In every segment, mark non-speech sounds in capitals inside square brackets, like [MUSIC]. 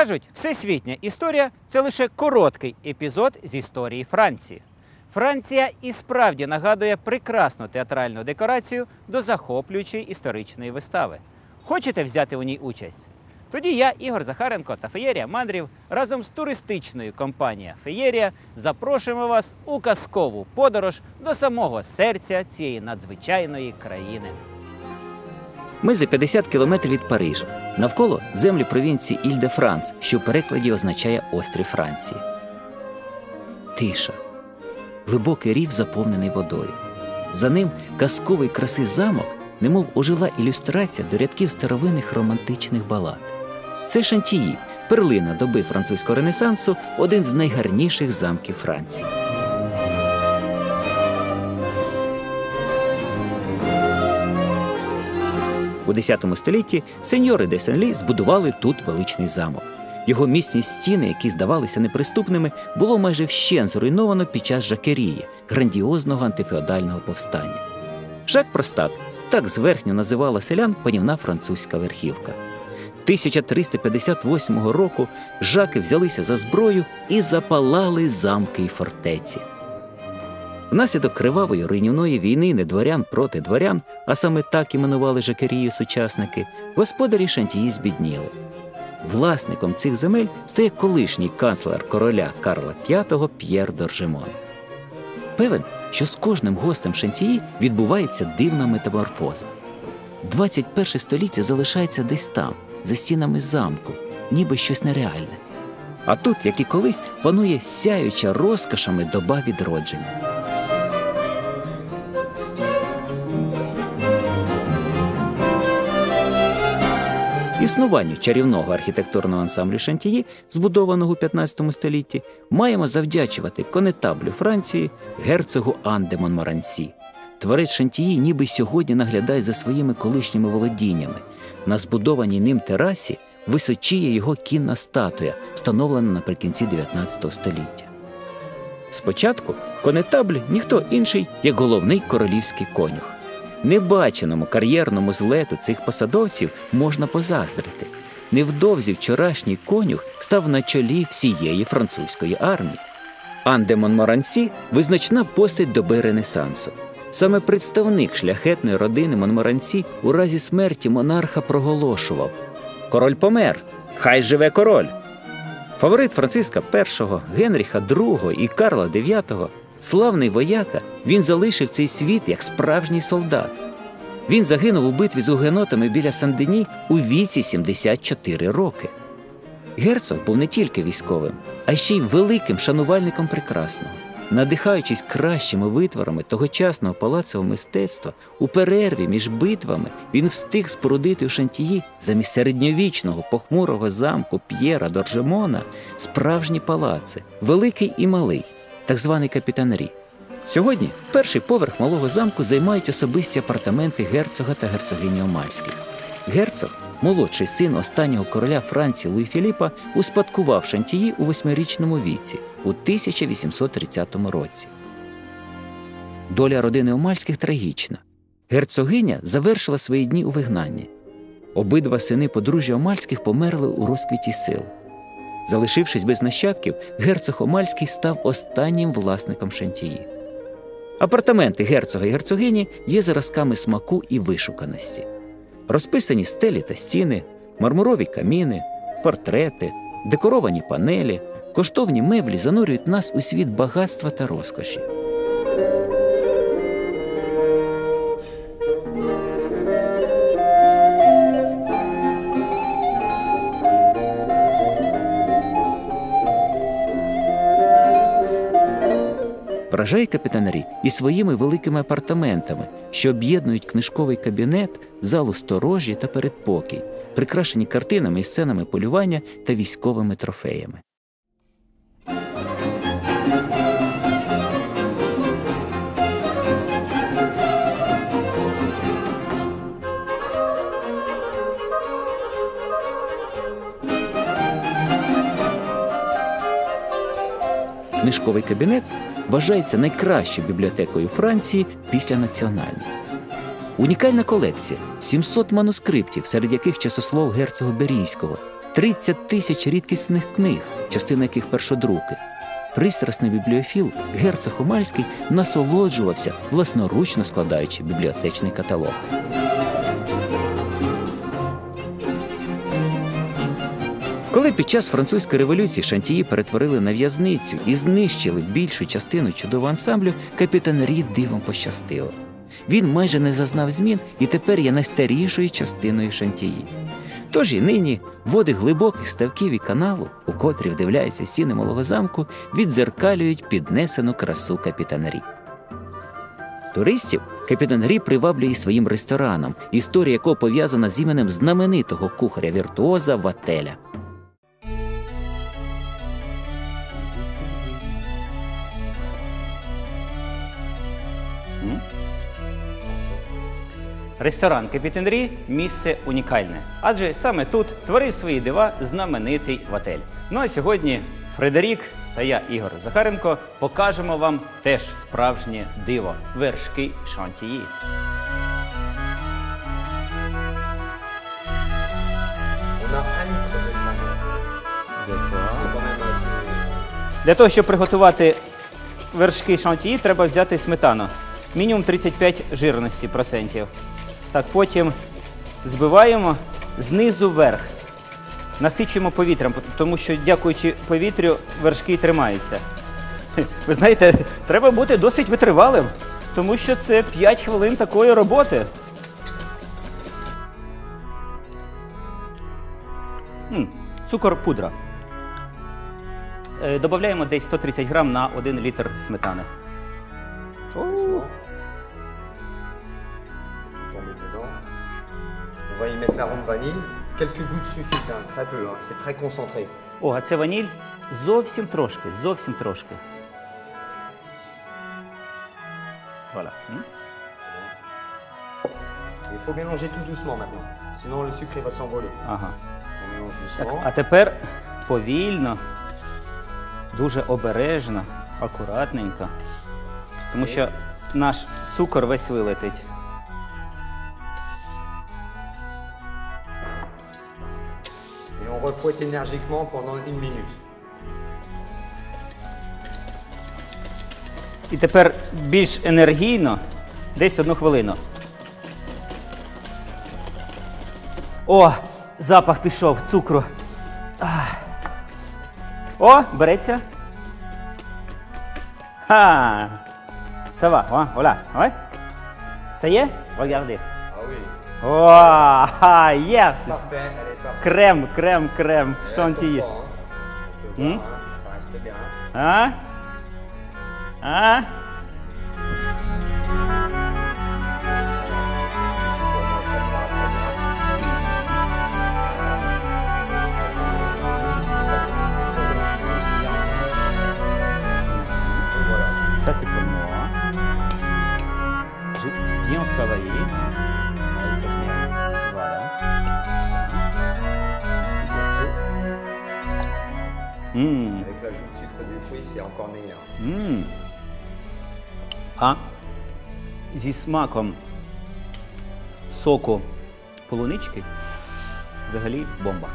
Кажуть, всесвітня історія це лише короткий епізод з історії Франції. Франція і справді нагадує прекрасну театральну декорацію до захоплюючої історичної вистави. Хочете взяти у ній участь? Тоді я, Ігор Захаренко та Феєрія Мандрів разом з туристичною компанією Феєрія запрошуємо вас у казкову подорож до самого серця цієї надзвичайної країни. Ми за 50 кілометрів від Парижа. Навколо землі провінції Іль-де-Франс, що в перекладі означає острів Франції. Тиша. Глибокий рів заповнений водою. За ним казковий краси замок, немов ожила ілюстрація до рядків старовинних романтичних балад. Це Шантії, перлина доби французького ренесансу, один з найгарніших замків Франції. У X столітті сеньори де Сенлі збудували тут величний замок. Його міцні стіни, які здавалися неприступними, було майже вщен зруйновано під час жакерії, грандіозного антифеодального повстання. Жак Простак так зверхньо називала селян панівна французька верхівка. 1358 року жаки взялися за зброю і запалали замки й фортеці. Внаслідок кривавої руйнівної війни не дворян проти дворян, а саме так іменували Жакерію сучасники, господарі Шантії збідніли. Власником цих земель стає колишній канцлер короля Карла V П'єр Доржемон. Певен, що з кожним гостем Шантії відбувається дивна метаморфоза. 21 століття залишається десь там, за стінами замку, ніби щось нереальне. А тут, як і колись, панує сяюча розкошами доба відродження. Існуванню чарівного архітектурного ансамблю Шантії, збудованого у 15 столітті, маємо завдячувати конетаблю Франції герцогу Ан де Монморансі. Творець Шантії ніби сьогодні наглядає за своїми колишніми володіннями. На збудованій ним терасі височіє його кінна статуя, встановлена наприкінці 19 століття. Спочатку конетабль ніхто інший, як головний королівський конюх. Небаченому кар'єрному злету цих посадовців можна позаздрити. Невдовзі вчорашній конюх став на чолі всієї французької армії. Ан де Монморансі визначна постать доби Ренесансу. Саме представник шляхетної родини Монморансі у разі смерті монарха проголошував: Король помер! Хай живе король! Фаворит Франциска І, Генріха II і Карла IX Славний вояка, він залишив цей світ як справжній солдат. Він загинув у битві з угенотами біля Сандені у віці 74 роки. Герцог був не тільки військовим, а ще й великим шанувальником прекрасного. Надихаючись кращими витворами тогочасного палацового мистецтва, у перерві між битвами він встиг спорудити у Шантії замість середньовічного похмурого замку П'єра Доржемона справжні палаци, великий і малий так званий капітанрі. Сьогодні перший поверх малого замку займають особисті апартаменти герцога та герцогині Омальських. Герцог, молодший син останнього короля Франції Луї Філіпа, успадкував Шантії у восьмирічному віці у 1830 році. Доля родини Омальських трагічна. Герцогиня завершила свої дні у вигнанні. Обидва сини подружжя Омальських померли у розквіті сил. Залишившись без нащадків, герцог Омальський став останнім власником Шантії. Апартаменти герцога і герцогині є зразками смаку і вишуканості. Розписані стелі та стіни, мармурові каміни, портрети, декоровані панелі, коштовні меблі занурюють нас у світ багатства та розкоші. Вражає капітанарі і своїми великими апартаментами, що об'єднують книжковий кабінет, залу сторожі та передпокій, прикрашені картинами і сценами полювання та військовими трофеями. Книжковий кабінет вважається найкращою бібліотекою Франції після національної. Унікальна колекція 700 манускриптів, серед яких часослов герцога Берійського, 30 тисяч рідкісних книг, частина яких першодруки. Пристрасний бібліофіл герцог Омальський насолоджувався, власноручно складаючи бібліотечний каталог. Коли під час французької революції Шантії перетворили на в'язницю і знищили більшу частину чудового ансамблю, капітан Рід дивом пощастило. Він майже не зазнав змін і тепер є найстарішою частиною Шантії. Тож і нині води глибоких ставків і каналу, у котрі вдивляються стіни малого замку, віддзеркалюють піднесену красу капітанарі. Туристів капітан Грі приваблює своїм рестораном, історія якого пов'язана з іменем знаменитого кухаря віртуоза Вателя. Ресторан Капітенрі місце унікальне, адже саме тут творив свої дива знаменитий Ватель. Ну а сьогодні Фредерік та я, Ігор Захаренко, покажемо вам теж справжнє диво вершки шантії. Для того, щоб приготувати вершки шантії, треба взяти сметану. Мінімум 35 жирності процентів. Так, потім збиваємо знизу вверх. Насичуємо повітрям, тому що, дякуючи повітрю, вершки тримаються. [LAUGHS] Ви знаєте, треба бути досить витривалим, тому що це 5 хвилин такої роботи. Цукор пудра. Е, Додаємо десь 130 грам на 1 літр сметани. Doucement. Va y mettre l'arôme vanille. Quelques gouttes suffisent, hein, très peu. hein. C'est très concentré. О, а це ваніль зовсім трошки, зовсім трошки. Voilà. М? Il faut mélanger tout doucement maintenant. Sinon le sucre il va s'envoler. Ага. On mélange Так, doucement. а тепер повільно, дуже обережно, акуратненько. Тому що наш цукор весь вилетить. On refouette énergiquement pendant une minute. І тепер більш енергійно, десь одну хвилину. О, запах пішов цукру. О, береться. Ха. Ça va, hein, voilà. Ouais. Ça y Oh, ah, yeah. Crème, crème, crème. Chantilly. Hmm? Ça. Hein? Hein? Ça, c'est pour moi. Hein. J'ai bien travaillé. М, Avec l'ajout de sucre du fruit, c'est encore meilleur. Mmh. А зі смаком соку полунички взагалі бомба.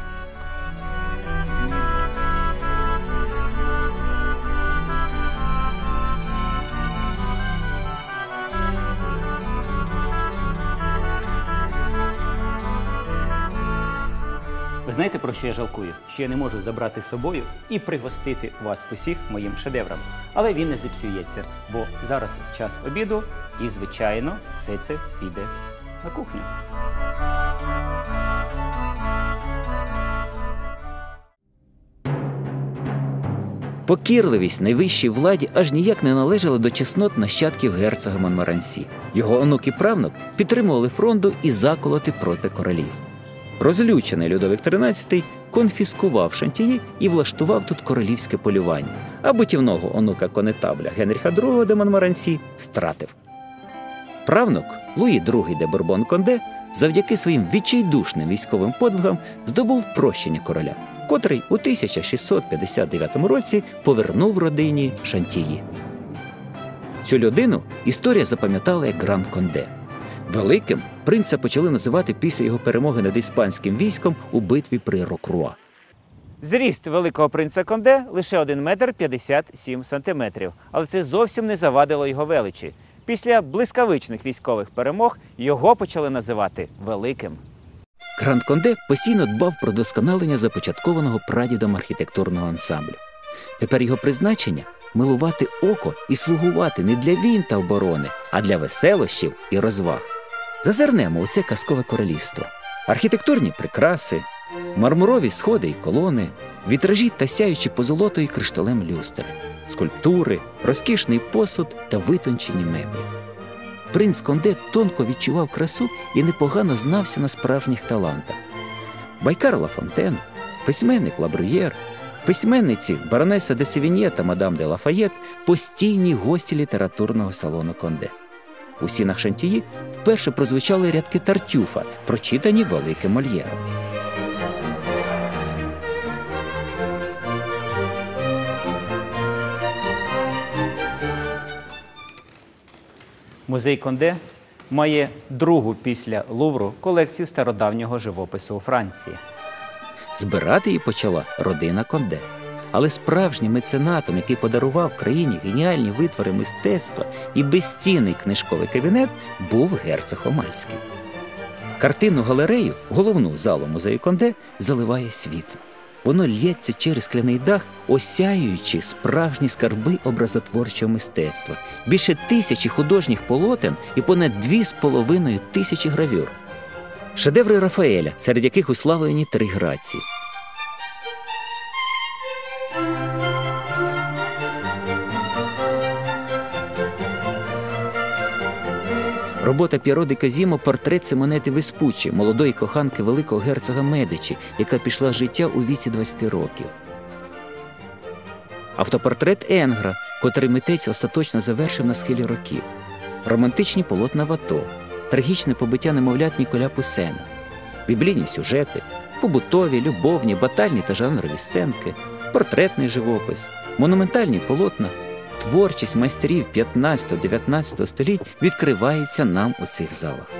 Знаєте, про що я жалкую? Що я не можу забрати з собою і пригостити вас усіх моїм шедевром. Але він не зіпсується, бо зараз час обіду, і, звичайно, все це піде на кухню. Покірливість найвищій владі аж ніяк не належала до чеснот нащадків герцога Монмарансі. Його онук і правнук підтримували фронту і заколоти проти королів. Розлючений Людовик XIII конфіскував Шантії і влаштував тут королівське полювання, а бутівного онука конетабля Генріха II де Монмарансі стратив. Правнук Луї II де Бурбон Конде завдяки своїм відчайдушним військовим подвигам здобув прощення короля, котрий у 1659 році повернув родині Шантії. Цю людину історія запам'ятала як Гран Конде. Великим принца почали називати після його перемоги над іспанським військом у битві при Рокруа. Зріст великого принца Конде лише 1 метр 57 сантиметрів, але це зовсім не завадило його величі. Після блискавичних військових перемог його почали називати великим. Гранд Конде постійно дбав про досконалення започаткованого прадідом архітектурного ансамблю. Тепер його призначення милувати око і слугувати не для війн та оборони, а для веселощів і розваг. Зазирнемо у це казкове королівство. Архітектурні прикраси, мармурові сходи і колони, вітражі та сяючі позолотою кришталем люстри, скульптури, розкішний посуд та витончені меблі. Принц Конде тонко відчував красу і непогано знався на справжніх талантах. Байкар Лафонтен, письменник Лабрюєр, письменниці баронеса де Севінє та мадам де Лафаєт постійні гості літературного салону Конде. У стінах Шантії вперше прозвучали рядки Тартюфа, прочитані великим Мольєром. Музей Конде має другу після Лувру колекцію стародавнього живопису у Франції. Збирати її почала родина Конде. Але справжнім меценатом, який подарував країні геніальні витвори мистецтва і безцінний книжковий кабінет, був герцог Омальський. Картинну галерею, головну залу музею Конде, заливає світло. Воно лється через скляний дах, осяюючи справжні скарби образотворчого мистецтва, більше тисячі художніх полотен і понад дві з половиною тисячі гравюр. Шедеври Рафаеля, серед яких уславлені три грації. Робота П'єро де Казімо портрет Симонети Веспуччі, молодої коханки великого герцога Медичі, яка пішла життя у віці 20 років. Автопортрет Енгра, котрий митець остаточно завершив на схилі років. Романтичні полотна Вато, трагічне побиття немовлят Ніколя Пусена, біблійні сюжети, побутові, любовні, батальні та жанрові сценки, портретний живопис, монументальні полотна творчість майстрів 15-19 століть відкривається нам у цих залах.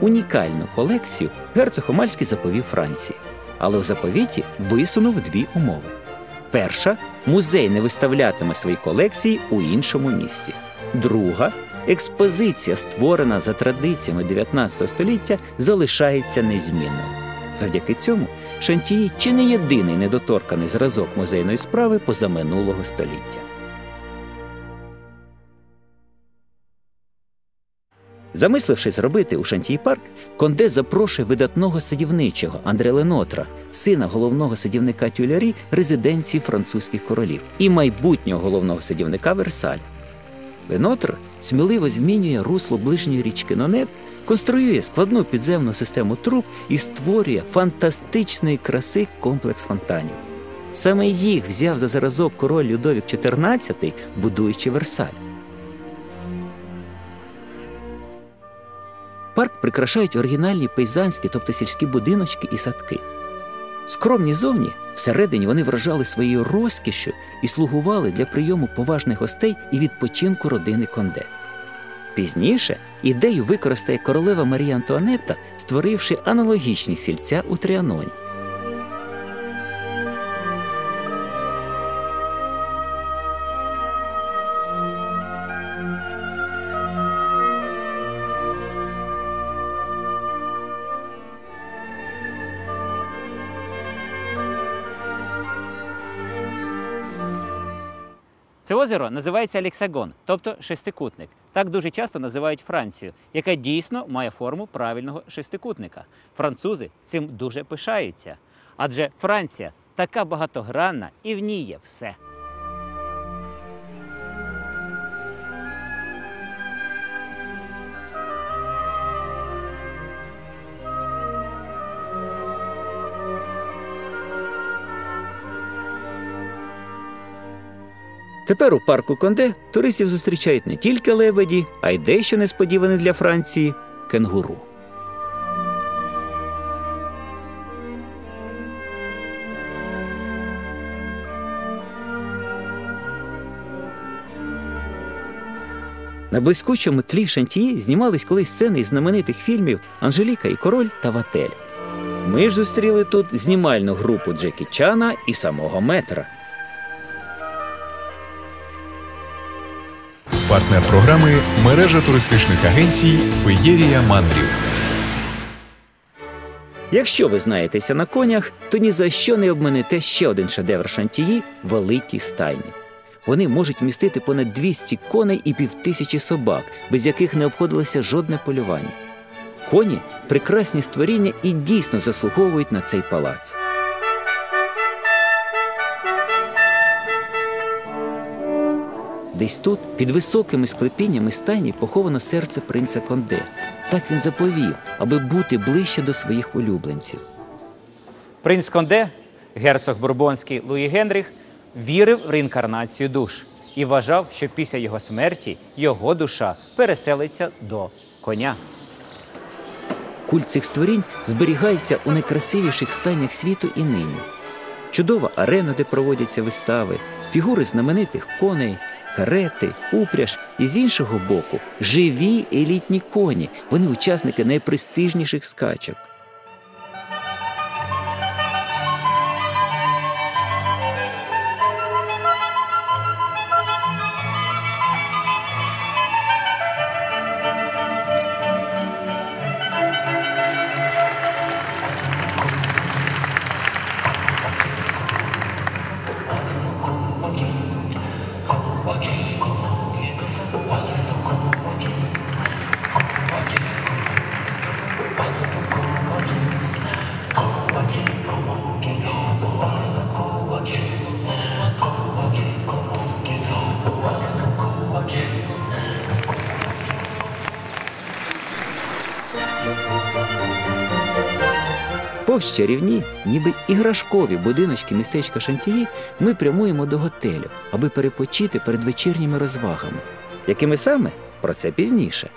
Унікальну колекцію герцог Омальський заповів Франції, але у заповіті висунув дві умови. Перша музей не виставлятиме свої колекції у іншому місці. Друга експозиція, створена за традиціями 19 століття, залишається незмінною. Завдяки цьому Шантії чи не єдиний недоторканий зразок музейної справи позаминулого століття. Замислившись зробити у Шантій парк, Конде запрошує видатного садівничого Андре Ленотра, сина головного садівника Тюлярі резиденції французьких королів і майбутнього головного садівника Версаль. Ленотр сміливо змінює русло ближньої річки Нонет, конструює складну підземну систему труб і створює фантастичної краси комплекс фонтанів. Саме їх взяв за зразок король Людовік XIV, будуючи Версаль. Парк прикрашають оригінальні пейзанські, тобто сільські будиночки і садки. Скромні зовні, всередині вони вражали своєю розкішшю і слугували для прийому поважних гостей і відпочинку родини Конде. Пізніше ідею використає королева Марія Антуанетта, створивши аналогічні сільця у Тріаноні. Озеро називається Алексагон, тобто шестикутник. Так дуже часто називають Францію, яка дійсно має форму правильного шестикутника. Французи цим дуже пишаються. Адже Франція така багатогранна і в ній є все. Тепер у парку Конде туристів зустрічають не тільки лебеді, а й дещо несподіване для Франції кенгуру. На блискучому тлі Шантії знімались колись сцени із знаменитих фільмів Анжеліка і Король та Ватель. Ми ж зустріли тут знімальну групу Джекі Чана і самого метра. Партнер програми мережа туристичних агенцій Феєрія мандрів. Якщо ви знаєтеся на конях, то ні за що не обминете ще один шедевр Шантії великі стайні. Вони можуть вмістити понад 200 коней і півтисячі собак, без яких не обходилося жодне полювання. Коні прекрасні створіння і дійсно заслуговують на цей палац. Десь тут, під високими склепіннями стайні, поховано серце принца Конде. Так він заповів, аби бути ближче до своїх улюбленців. Принц Конде, герцог Бурбонський Луї Генріх, вірив в реінкарнацію душ і вважав, що після його смерті його душа переселиться до коня. Культ цих створінь зберігається у найкрасивіших стайнях світу і нині. Чудова арена, де проводяться вистави, фігури знаменитих коней, карети, упряж і з іншого боку живі елітні коні. Вони учасники найпрестижніших скачок. Повз чарівні, ніби іграшкові будиночки містечка Шантії, ми прямуємо до готелю, аби перепочити перед вечірніми розвагами. Якими саме? Про це пізніше.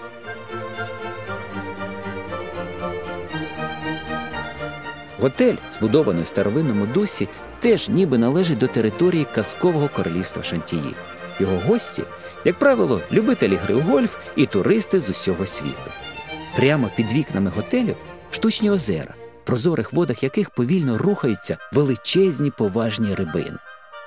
Готель, збудований у старовинному дусі, теж ніби належить до території казкового королівства Шантії. Його гості, як правило, любителі гри у гольф і туристи з усього світу. Прямо під вікнами готелю штучні озера, в прозорих водах яких повільно рухаються величезні поважні рибини.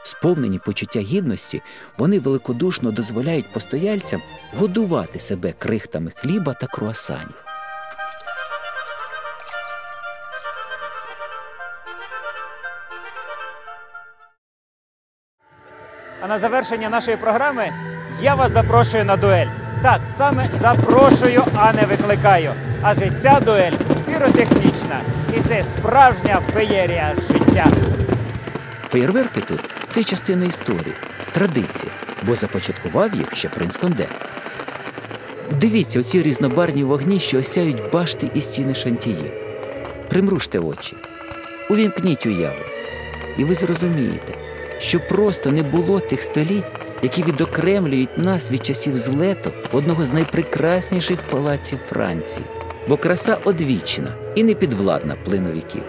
Сповнені почуття гідності, вони великодушно дозволяють постояльцям годувати себе крихтами хліба та круасанів. А на завершення нашої програми я вас запрошую на дуель. Так, саме запрошую, а не викликаю. Адже ця дуель піротехнічна. І це справжня феєрія життя. Феєрверки тут це частина історії, традиція, бо започаткував їх ще принц Конде. Дивіться оці різнобарні вогні, що осяють башти і стіни шантії. Примружте очі, увімкніть уяву, і ви зрозумієте, що просто не було тих століть, які відокремлюють нас від часів злету одного з найпрекрасніших палаців Франції, бо краса одвічна і не підвладна плину віків.